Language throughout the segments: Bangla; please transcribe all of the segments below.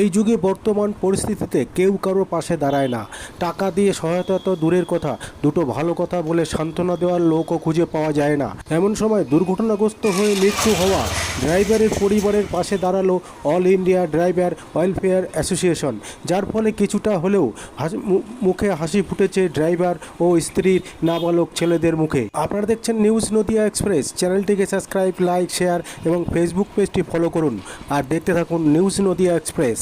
এই যুগে বর্তমান পরিস্থিতিতে কেউ কারও পাশে দাঁড়ায় না। টাকা দিয়ে সহায়তা তো দূরের কথা, দুটো ভালো কথা বলে সান্ত্বনা দেওয়ার লোকও খুঁজে পাওয়া যায় না। এমন সময় দুর্ঘটনাগ্রস্ত হয়ে মৃত্যু হওয়া ড্রাইভারের পরিবারের পাশে দাঁড়াল all India driver welfare association, যার ফলে কিছুটা হলেও মুখে হাসি ফুটেছে ড্রাইভার ও স্ত্রীর নাবালক ছেলেদের মুখে। আপনারা দেখছেন নিউজ নদিয়া এক্সপ্রেস। চ্যানেলটিকে সাবস্ক্রাইব, লাইক, শেয়ার এবং ফেসবুক পেজটি ফলো করুন। আর দেখতে থাকুন নিউজ নদিয়া এক্সপ্রেস।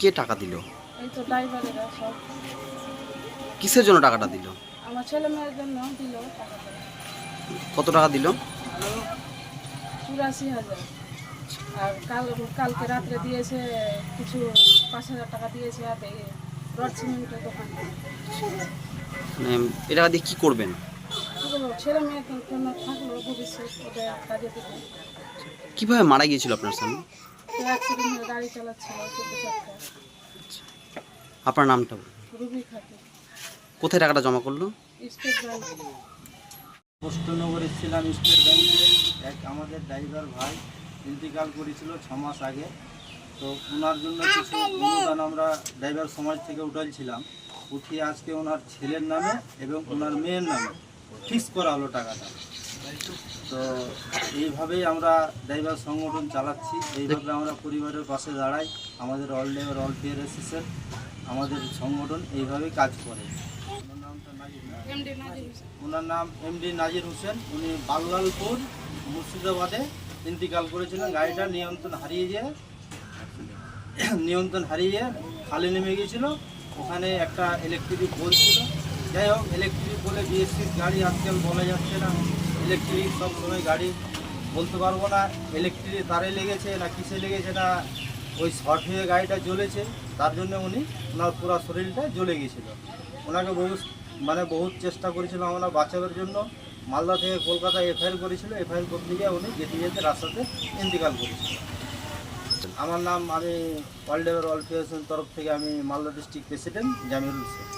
কে টাকা দিল? এই তো ড্রাইভারেরা সব। কিসের জন্য টাকাটা দিল? আমার ছেলে মেয়ের জন্য দিল টাকাটা কত টাকা দিল? চুরাশি হাজার। আর কাল কালকে রাত্রে দিয়েছে কিছু পাঁচ হাজার টাকা দিয়েছে হাতে রড সিমেন্টের দোকান মানে এই টাকা দিয়ে কী করবেন? ছেলে মেয়ের জন্য থাকল ভবিষ্যৎ ওদের কাজে কীভাবে মারা গিয়েছিল আপনার স্বামী? গাড়ি চালাচ্ছিল আপনার নামটা রুবি কোথায় টাকাটা জমা করল? State bank. ছিলাম স্টেট ব্যাংকে। এক আমাদের ড্রাইভার ভাই ইন্তিকাল করেছিল ছ মাস আগে। তো ওনার জন্য কিছু অনুদান আমরা ড্রাইভার সমাজ থেকে উঠাইছিলাম। উঠিয়ে আজকে ওনার ছেলের নামে এবং ওনার মেয়ের নামে ফিক্স করা হলো টাকাটা। তো এইভাবেই আমরা ড্রাইভার সংগঠন চালাচ্ছি। এইভাবে আমরা পরিবারের পাশে দাঁড়াই। আমাদের all driver welfare association আমাদের সংগঠন এইভাবেই কাজ করে। ওনার নাম এমডি নাজির হোসেন। উনি বাল্লালপুর মুর্শিদাবাদে ইন্তিকাল করেছিলেন। গাড়িটা নিয়ন্ত্রণ হারিয়ে যেয়ে নিয়ন্ত্রণ হারিয়ে খালে নেমে গিয়েছিল। ওখানে একটা ইলেকট্রিক পোল ছিল। যাই হোক ইলেকট্রিক পোলে বিএসসির গাড়ি আজকাল বলা যাচ্ছে না। ইলেকট্রিক সব সময় গাড়ি বলতে পারব না ইলেকট্রিক তারে লেগেছে না কিসে লেগেছে না, ওই শর্ট হয়ে গাড়িটা জ্বলেছে, তার জন্য উনি ওনার পুরো শরীরটা জ্বলে গিয়েছিল। ওনাকে বহু মানে বহুত চেষ্টা করেছিলাম আমরা বাঁচানোর জন্য। মালদা থেকে কলকাতা এফআইআর করেছিল, এফআইআর করতে গিয়ে উনি যেতে যেতে রাস্তাতে ইন্তিকাল করেছিল। আমার নাম আমি ওয়ার্ল্ড এভার ওয়ার্ল্ড ফেডারেশন তরফ থেকে আমি মালদা ডিস্ট্রিক্ট প্রেসিডেন্ট জামিরুল শেখ